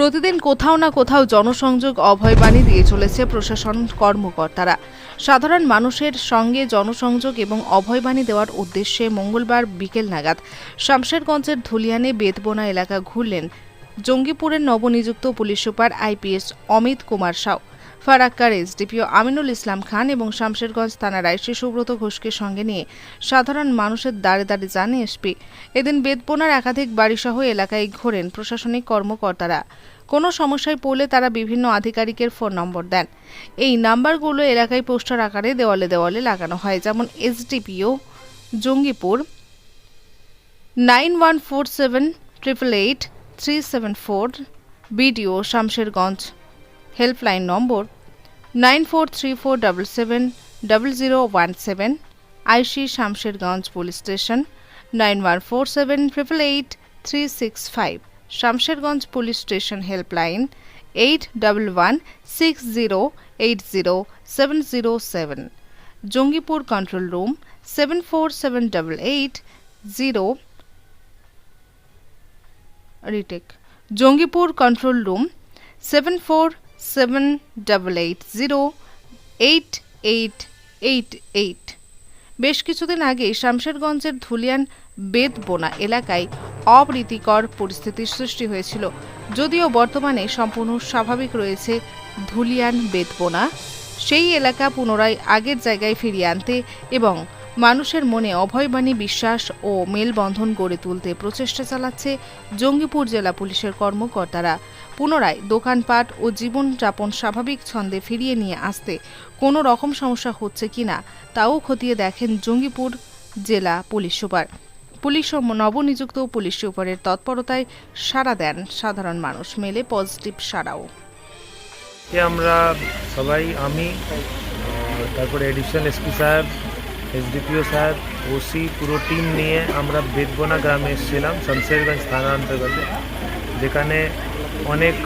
প্রতিদিন কোথাও না কোথাও জনসংযোগ অভয়বাণী দিয়ে চলেছে প্রশাসন কর্মকর্তারা। সাধারণ মানুষের সঙ্গে জনসংযোগ এবং অভয়বাণী দেওয়ার উদ্দেশ্যে মঙ্গলবার বিকেল নাগাদ শামশেরগঞ্জের ধুলিয়ানে বেতবোনা এলাকা ঘুরলেন জঙ্গিপুরের নবনিযুক্ত police super IPS Amit Kumar Sau. ফারাক্কার SDPO Aminul Islam Khan এবং শামশেরগঞ্জ থানার আইসি সুব্রত ঘোষকে সঙ্গে নিয়ে সাধারণ মানুষের দাঁড়ে দাঁড়ে যান এসপি এদিন বেদবোনার একাধিক বাড়িসহ এলাকায় ঘোরেন প্রশাসনিক কর্মকর্তারা। কোনো সমস্যায় পড়লে তারা বিভিন্ন আধিকারিকের ফোন নম্বর দেন। এই নাম্বারগুলো এলাকায় পোস্টার আকারে দেওয়ালে দেওয়ালে লাগানো হয়, যেমন SDPO, Jangipur nine one four seven triple eight three seven four, BDO, Shamsherganj. Helpline number nine four three four double seven double zero one seven, IC Shamsherganj police station, nine one four seven triple eight three six five, Shamsherganj police station helpline eight double one six zero eight zero seven zero seven, Jangipur control room seven four seven double eight zero retake, Jangipur control room seven four seven double eight zero eight eight eight eight বেশ কিছুদিন আগে শামশেরগঞ্জের ধুলিয়ান বেদবোনা এলাকায় অপ্রীতিকর পরিস্থিতির সৃষ্টি হয়েছিল। যদিও বর্তমানে সম্পূর্ণ স্বাভাবিক রয়েছে ধুলিয়ান বেদবোনা সেই এলাকা পুনরায় আগের জায়গায় ফিরিয়ে আনতে এবং মানুষের মনে অভয়বাণী, বিশ্বাস ও মেলবন্ধন গড়ে তুলতে প্রচেষ্টা চালাচ্ছে জঙ্গিপুর জেলা পুলিশের কর্মকর্তারা। পুনরায় দোকানপাট ও জীবনযাপন স্বাভাবিক ছন্দে ফিরিয়ে নিয়ে আসতে কোনো রকম সমস্যা হচ্ছে কিনা তাও খতিয়ে দেখেন জঙ্গিপুর জেলা পুলিশ সুপার। পুলিশ ও নবনিযুক্ত পুলিশ সুপারের তৎপরতায় সাড়া দেন সাধারণ মানুষ। মেলে পজিটিভ সাড়াও। আমরা সবাই, আমি তারপরে এডিশনাল এসপি সাহেব এসডিপিও সাহেব ওসি, পুরো টিম নিয়ে আমরা বেদবোনা গ্রামে এসেছিলাম, শমশেরগঞ্জ থানা অন্তর্গত, যেখানে অনেক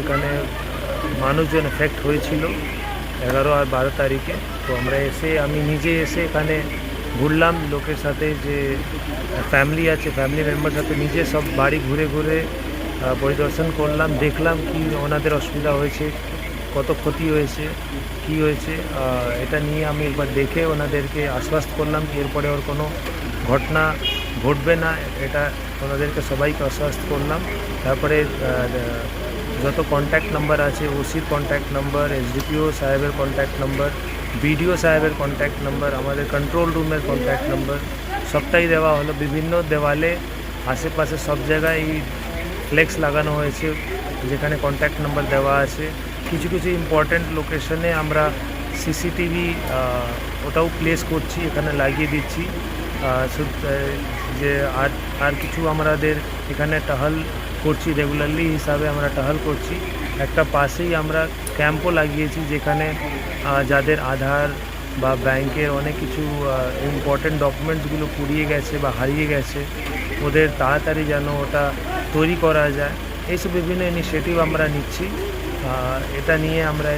এখানে মানুষজন এফেক্ট হয়েছিল এগারো আর বারো তারিখে। তো আমরা এসে, আমি নিজে এসে এখানে ঘুরলাম, লোকের সাথে যে ফ্যামিলি আছে ফ্যামিলি মেম্বার সাথে নিজে সব বাড়ি ঘুরে ঘুরে পরিদর্শন করলাম, দেখলাম কি ওনাদের অসুবিধা হয়েছে কত ক্ষতি হয়েছে, কি হয়েছে এটা নিয়ে আমি একবার দেখে ওনাদেরকে আশ্বস্ত করলাম। কি এরপরে ওর কোনো ঘটনা ঘটবে না, এটা ওনাদেরকে সবাইকে আশ্বাস করলাম। তারপরে যত কন্ট্যাক্ট নাম্বার আছে, ওসির কন্ট্যাক্ট নাম্বার এসডিপিও সাহেবের কন্ট্যাক্ট নাম্বার বিডিও সাহেবের কন্ট্যাক্ট নাম্বার আমাদের কন্ট্রোল রুমের কন্ট্যাক্ট নাম্বার সবটাই দেওয়া হলো। বিভিন্ন দেওয়ালে আশেপাশে সব জায়গায় এই ফ্লেক্স লাগানো হয়েছে, যেখানে কন্ট্যাক্ট নাম্বার দেওয়া আছে। কিছু কিছু ইম্পর্ট্যান্ট লোকেশনে আমরা সিসিটিভি ওটাও প্লেস করছি, এখানে লাগিয়ে দিচ্ছি। যে আর আর কিছু আমাদের এখানে টহল করছি রেগুলারলি হিসাবে আমরা টহল করছি। একটা পাশেই আমরা ক্যাম্পও লাগিয়েছি, যেখানে যাদের আধার বা ব্যাংকের অনেক কিছু ইম্পর্টেন্ট ডকুমেন্টসগুলো পুড়িয়ে গেছে বা হারিয়ে গেছে, ওদের তাড়াতাড়ি যেন ওটা তৈরি করা যায়। এইসব বিভিন্ন ইনিশিয়েটিভ আমরা নিচ্ছি। এটা নিয়ে আমরা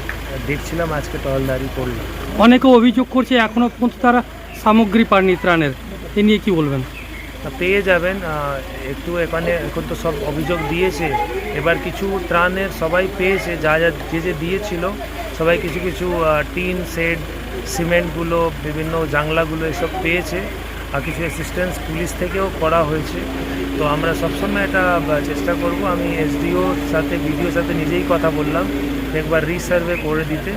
দেখছিলাম আজকে টহলদারি করলাম অনেকে অভিযোগ করছে এখনও পর্যন্ত তারা সামগ্রী পাননি ত্রাণের। এ নিয়ে কি বলবেন? তা পেয়ে যাবেন একটু এখানে এখন তো সব অভিযোগ দিয়েছে। এবার কিছু ত্রাণের সবাই পেয়েছে যা যা যে যে দিয়েছিল। সবাই কিছু কিছু টিন সেড সিমেন্টগুলো বিভিন্ন জাংলাগুলো এসব পেয়েছে। আর কিছু অ্যাসিস্ট্যান্স পুলিশ থেকেও করা হয়েছে। তো আমরা সবসময় এটা চেষ্টা করব। আমি এসডিওর সাথে বিডিওর সাথে নিজেই কথা বললাম। একবার রিসার্ভে করে দিতে।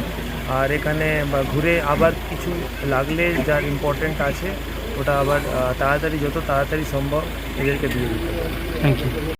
আর এখানে ঘুরে আবার কিছু লাগলে যার ইম্পর্টেন্ট আছে, ওটা আবার তাড়াতাড়ি, যত তাড়াতাড়ি সম্ভব, এদেরকে দিয়ে দিতে। Thank you